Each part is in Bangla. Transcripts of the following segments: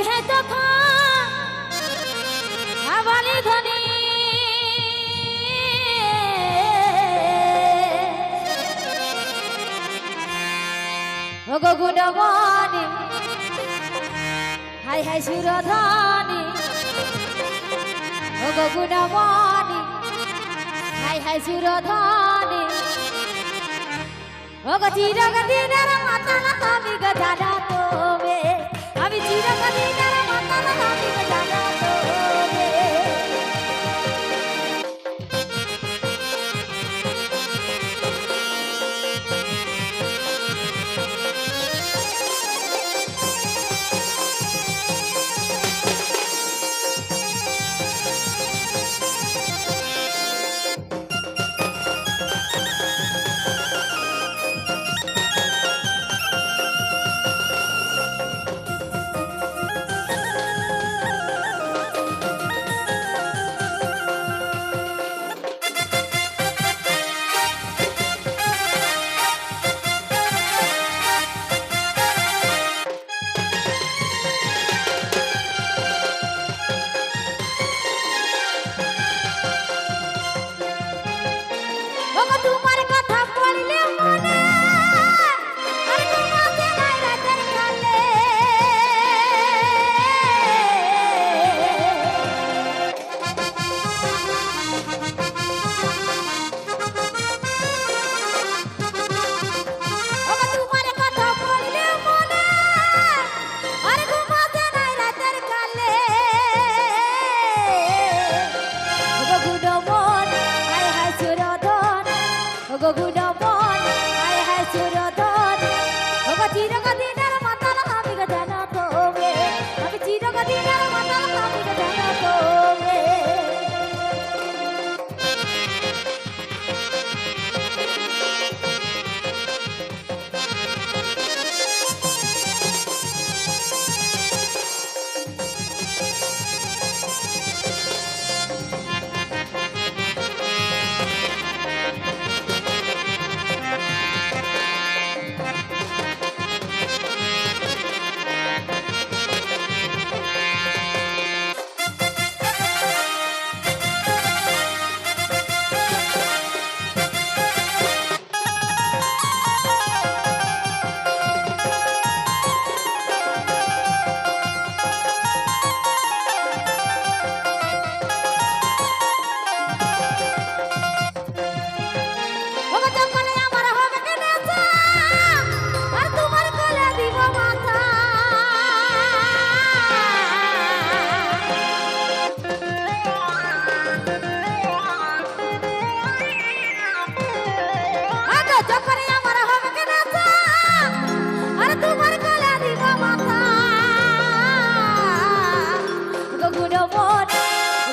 বিষয় তখন আবালি ধনী গুণমণি হাই হাই সুরধনি গুণমণি হাই হাই সুরধনি চিরগ দিনের মাতা তুমি গজারা তোমে আমি গজানা তোবে আমি চিরগদিনের মাতালা তোমার সুরধন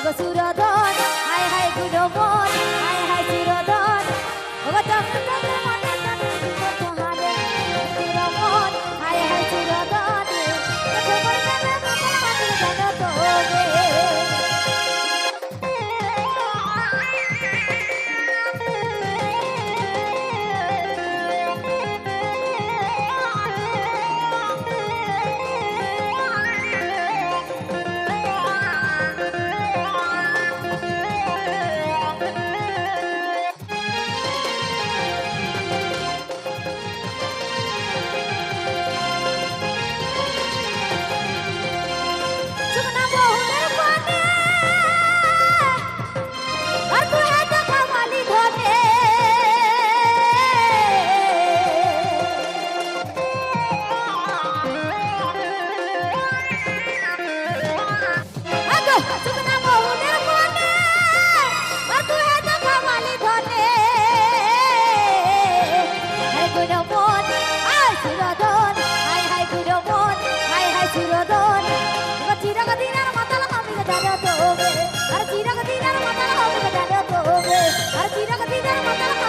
basura. সুরমন আয় সুরধন হাই হাই সুরমন হাই হাই সুরধন এবার চিরাগ দিনার মাতাল আমি দাদা তোবে আর চিরাগ দিনার মাতাল আমি দাদা তোবে আর চিরাগ দিনার মাতাল